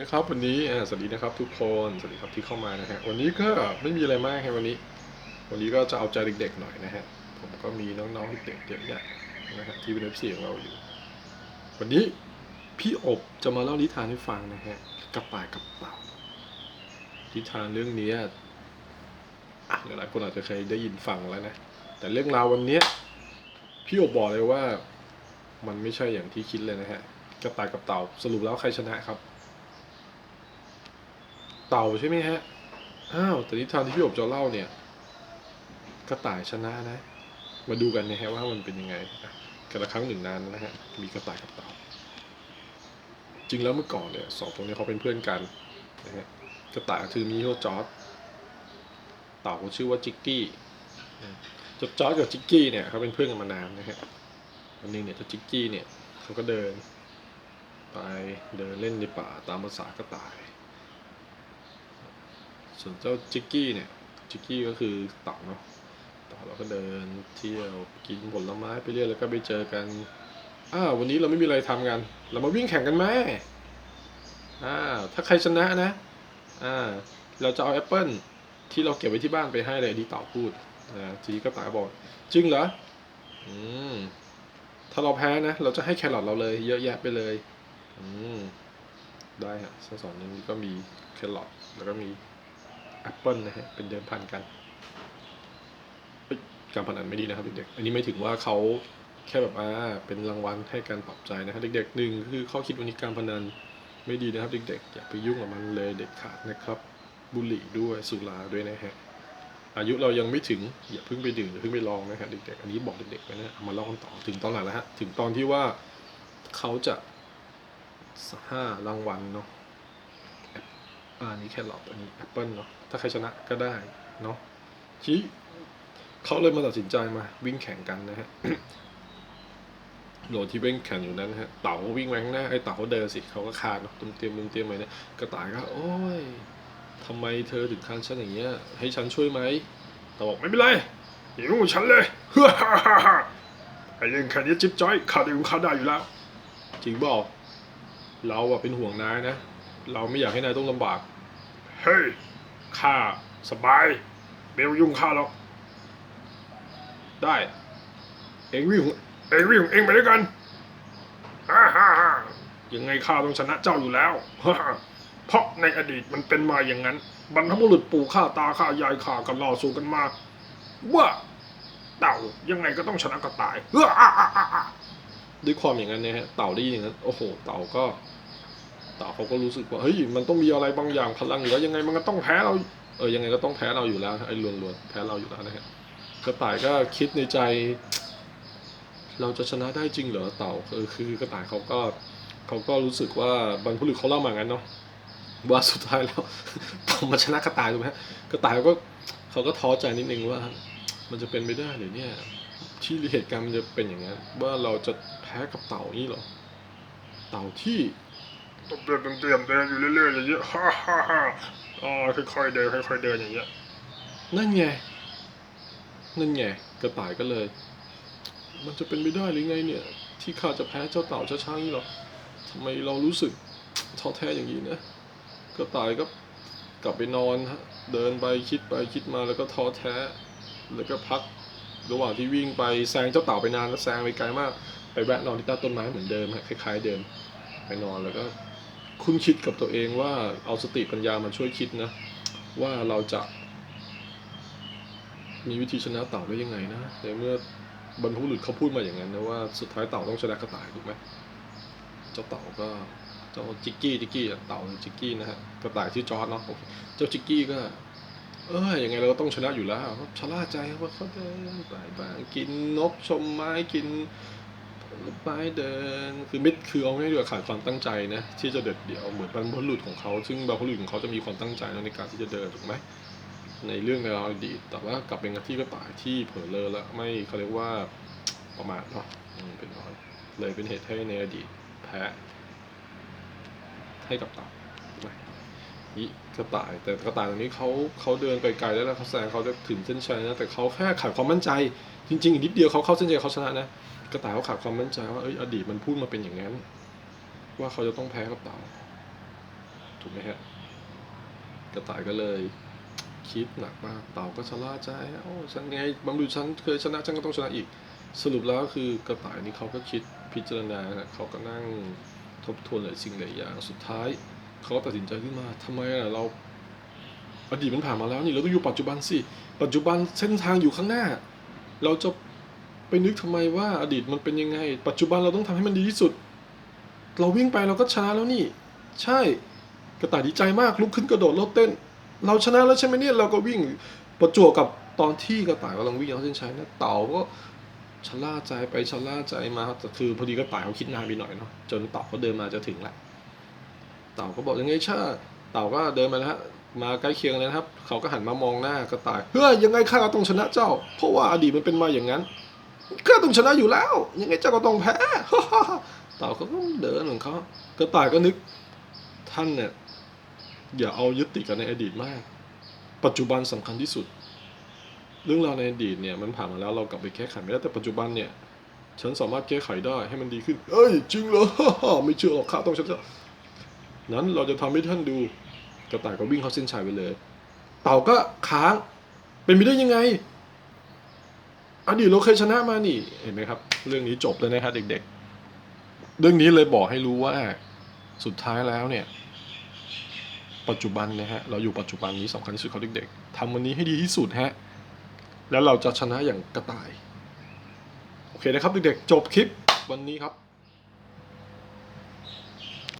นะครับวันนี้สวัสดีนะครับทุกคนสวัสดีครับที่เข้ามานะฮะวันนี้ก็ไม่มีอะไรมากครับวันนี้ วันนี้ก็จะเอาใจเด็กๆหน่อยนะฮะผมก็มีน้องๆเด็กๆเยอะแยะนะฮะที่เป็นเอฟซีของเราอยู่ วันนี้พี่อบจะมาเล่านิทานให้ฟังนะฮะกระต่ายกับเต่านิทานเรื่องนี้อะหลายๆคนอาจจะเคยได้ยินฟังแล้วนะแต่เรื่องราววันนี้พี่อบบอกเลยว่ามันไม่ใช่อย่างที่คิดเลยนะฮะกระต่ายกับเต่าสรุปแล้วใครชนะครับ เต่าใช่ไหมฮะ อ้าว แต่นิทานที่พี่อบจะเล่าเนี่ย กระต่ายชนะนะ มาดูกันนะฮะว่ามันเป็นยังไงอะกันละครั้งหนึ่งนานนะฮะ มีกระต่ายกับเต่า จริงแล้วเมื่อก่อนเนี่ยสองตัวนี้เขาเป็นเพื่อนกันนะฮะ กระต่ายคือมีชื่อจอร์ดเต่าชื่อว่าจิกกี้อืมจอร์ดกับจิกกี้เนี่ยเขาเป็นเพื่อนกันมานานนะฮะวันหนึงเนี่ยเจ้าจิกกี้เนี่ยเขาก็เดิน ไปเดินเล่นในป่าตามภาษากระต่าย ส่วนเจ้าจิกกี้เนี่ย จิกกี้ก็คือเต่าเนาะเต่าเราก็เดินเที่ยวกินผลไม้ไปเรื่อยแล้วก็ไปเจอกันอ้าววันนี้เราไม่มีอะไรทำกัน เรามาวิ่งแข่งกันไหมอ่าถ้าใครชนะนะอ่าเราจะเอาแอปเปิลที่เราเก็บไว้ที่บ้านไปให้เลยดีเต่าพูดนะทีนี้ก็ตายบอกจริงเหรออืมถ้าเราแพ้นะ เราจะให้แครอทเราเลย เยอะแยะไปเลย อืมได้ฮะทั้งสองนี้ก็มีแครอทแล้วก็มี แอปเปิลนะฮะเป็นเดิมพันกันการพนันไม่ดีนะครับเด็กๆอันนี้ไม่ถึงว่าเขาแค่แบบอ่าเป็นรางวัลให้การปลอบใจนะครับเด็กๆหนึ่งคือข้อคิดวันนี้การพนันไม่ดีนะครับเด็กๆอย่าไปยุ่งกับมันเลยเด็ดขาดนะครับบุหรี่ด้วยสุราด้วยนะฮะอายุเรายังไม่ถึงอย่าเพิ่งไปดื่มอย่าเพิ่งไปลองนะฮะเด็กๆอันนี้บอกเด็กๆไว้นะเอามาล่ากันต่อถึงตอนไหนแล้วฮะถึงตอนที่ว่าเขาจะห้ารางวัลเนาะ อันนี้แครอทอันนี้แอปเปิลเนาะถ้าใครชนะก็ได้เนาะชี้เขาเลยมาตัดสินใจมาวิ่งแข่งกันนะฮะโหลดที่วิ่งแข่งอยู่นั้นฮะเต๋าวิ่งแหวข้างหน้าไอ้เต๋าเดินสิเขาก็คานเนาะเตรียมเตรียมเตรียมไว้เนี่ยกระต่ายก็ โอ้ยทำไมเธอถึงคานฉันอย่างเงี้ย ให้ฉันช่วยไหมเต๋าบอกไม่เป็นไรอย่ายุ่งกับฉันเลยไอ้เรื่องแค่นี้จิ๊บจ้อยข้าได้ของข้าได้อยู่แล้ว จริงบอกเราอะเป็นห่วงนายนะ เราไม่อยากให้นายต้องลำบาก เฮ้ย ข้าสบาย เบลยุ่งข้าหรอก ได้ เองวิ่งของเองวิ่งของเองไปด้วยกันฮ่าฮ่าฮ่ายังไงข้าต้องชนะเจ้าอยู่แล้วฮ่าฮ่าเพราะในอดีตมันเป็นมาอย่างนั้น บรรพบุรุษปู่ข้าตาข้ายายข้ากันล่อสู้กันมา ว่าเต่ายังไงก็ต้องชนะกระต่ายเฮ้ออะอะอะอะด้วยความอย่างนั้นเนี่ยฮะเต่าได้ยินอย่างนั้นโอ้โห เต่าก็เต่าเขาก็รู้สึกว่าเฮ้ยมันต้องมีอะไรบางอย่างพลังอยู่แล้วยังไงมันก็ต้องแพ้เราเออยังไงก็ต้องแพ้เราอยู่แล้วไอ้ลวนลวนๆแพ้เราอยู่แล้วนะฮะกระต่ายก็คิดในใจ เราจะชนะได้จริงเหรอเต่าเออคือกระต่ายเขาก็เขาก็รู้สึกว่าบรรพบุรุษเขาเล่ามางั้นเนาะว่าสุดท้ายแล้วเต่ามาชนะกระต่ายถูกไหมกระต่ายก็เขาก็ท้อใจนิดนึงว่า มันจะเป็นไปได้หรือเนี่ย ที่เหตุการณ์มันจะเป็นอย่างนั้นว่าเราจะแพ้กับเต่านี่หรอ เต่าที่ ต้องเตือนเตือนเดินอยู่เรื่อยๆอย่างเงี้ยฮ่าฮ่าฮ่าอ๋อค่อยๆเดินค่อยๆเดินอย่างเงี้ยนั่นไง นั่นไง กระต่ายก็เลย มันจะเป็นไปได้หรือไงเนี่ย ที่ข้าจะแพ้เจ้าเต่าช้าๆนี่หรอทำไมเรารู้สึกท้อแท้อย่างนี้นะกระต่ายก็กลับไปนอนฮะเดินไปคิดไปคิดมาแล้วก็ท้อแท้ แล้วก็พักระหว่างที่วิ่งไปแซงเจ้าเต่าไปนานแล้วแซงไปไกลมาก ไปแวะนอนที่ใต้ต้นไม้เหมือนเดิมฮะคล้าย ๆ เดิม ไปนอนแล้วก็ คุณคิดกับตัวเองว่าเอาสติปัญญามาช่วยคิดนะ ว่าเราจะ มีวิธีชนะเต่าได้ยังไงนะในเมื่อบรรพบุรุษเขาพูดมาอย่างนั้นนะว่าสุดท้ายเต่าต้องชนะกระต่ายถูกไหมเจ้าเต่าก็เจ้าจิกกี้จิกกี้เต่าจิกกี้นะฮะกระต่ายชื่อจอร์ดเนาะเจ้าจิกกี้ก็ เออยังไงเราก็ต้องชนะอยู่แล้วเขาชะล่าใจว่าเขาเดินไปบ้างกินนกชมไม้กิน ผลไม้เดินคือมิดคือเอาง่ายๆดีกว่าขาดความตั้งใจนะที่จะเด็ดเดี่ยวเหมือนบรรพบุรุษของเขา ซึ่งบรรพบุรุษของเขาจะมีความตั้งใจในการที่จะเดินถูกไหมในเรื่องราวอดีตแต่ว่ากลับเป็นที่กระต่ายที่เผลอเลอแล้วไม่เขาเรียกว่าประมาทเนาะเป็นน้อยเลยเป็นเหตุให้ในอดีตแพ้ให้กับเต่าถูกไหมนี่กระต่ายแต่กระต่ายตรงนี้เขาเขาเดินไปไกลแล้วเขาแซงเขาจะถึงเส้นชัยนะแต่เขาแค่ขาดความมั่นใจ จริงๆอีกนิดเดียวเขาเข้าเส้นชัยเขาชนะนะ กระต่ายเขาขาดความมั่นใจว่าเอ้ยอดีตมันพูดมาเป็นอย่างนั้น ว่าเขาจะต้องแพ้กับเต่าถูกไหมฮะกระต่ายก็เลยคิดหนักมากเต่าก็ชะล่าใจโอ้ฉันไงบำรุฉันเคยชนะฉันก็ต้องชนะอีก สรุปแล้วคือกระต่ายนี่เขาก็คิดพิจารณาเขาก็นั่งทบทวนหลายสิ่งหลายอย่างสุดท้ายเขาตัดสินใจขึ้นมาทำไมอะเราอดีตมันผ่านมาแล้วนี่เราต้องอยู่ปัจจุบันสิปัจจุบันเส้นทางอยู่ข้างหน้า เราจะ ไปนึกทำไมว่าอดีตมันเป็นยังไง ปัจจุบันเราต้องทำให้มันดีที่สุด เราวิ่งไปเราก็ชนะแล้วนี่ ใช่ กระต่ายดีใจมากลุกขึ้นกระโดดโลดเต้น เราชนะแล้วใช่ไหมเนี่ยเราก็วิ่งประจวบกับตอนที่กระต่ายกำลังวิ่งเขาเส้นชัยนะเต่าก็ชะล่าใจไปชะล่าใจมาแต่คือพอดีกระต่ายเขาคิดนานไปหน่อยเนาะจนเต่าก็เดินมาจะถึงแหละเต่าก็บอกยังไงชาเต่าก็เดินมาแล้วมาใกล้เคียงเลยนะครับ เขาก็หันมามองหน้า กระต่ายเฮ้ยยังไงข้าต้องชนะเจ้า เพราะว่าอดีตมันเป็นมาอย่างนั้น ข้าต้องชนะอยู่แล้ว ยังไงเจ้าก็ต้องแพ้เต่าเขาก็เดินของเขากระต่ายก็นึก ท่านเนี่ยอย่าเอายึดติดกับในอดีตมาก ปัจจุบันสำคัญที่สุด เรื่องราวในอดีตเนี่ยมันผ่านมาแล้วเรากลับไปแก้ไขไม่ได้แต่ปัจจุบันเนี่ย ฉันสามารถแก้ไขได้ให้มันดีขึ้น เอ้ยจริงเหรอไม่เชื่อหรอกข้าต้องชนะนั้นเราจะทำให้ท่านดูกระต่ายก็วิ่งเข้าเส้นชัยไปเลย เต่าก็ค้าง เป็นไปได้ยังไง อดีตเราเคยชนะมานี่ เห็นไหมครับ เรื่องนี้จบเลยนะครับเด็กๆ เรื่องนี้เลยบอกให้รู้ว่าสุดท้ายแล้วเนี่ย ปัจจุบันนะฮะเราอยู่ปัจจุบันนี้สำคัญที่สุดครับเด็กๆทำวันนี้ให้ดีที่สุดฮะแล้วเราจะชนะอย่างกระต่าย โอเคนะครับเด็กๆจบคลิปวันนี้ครับ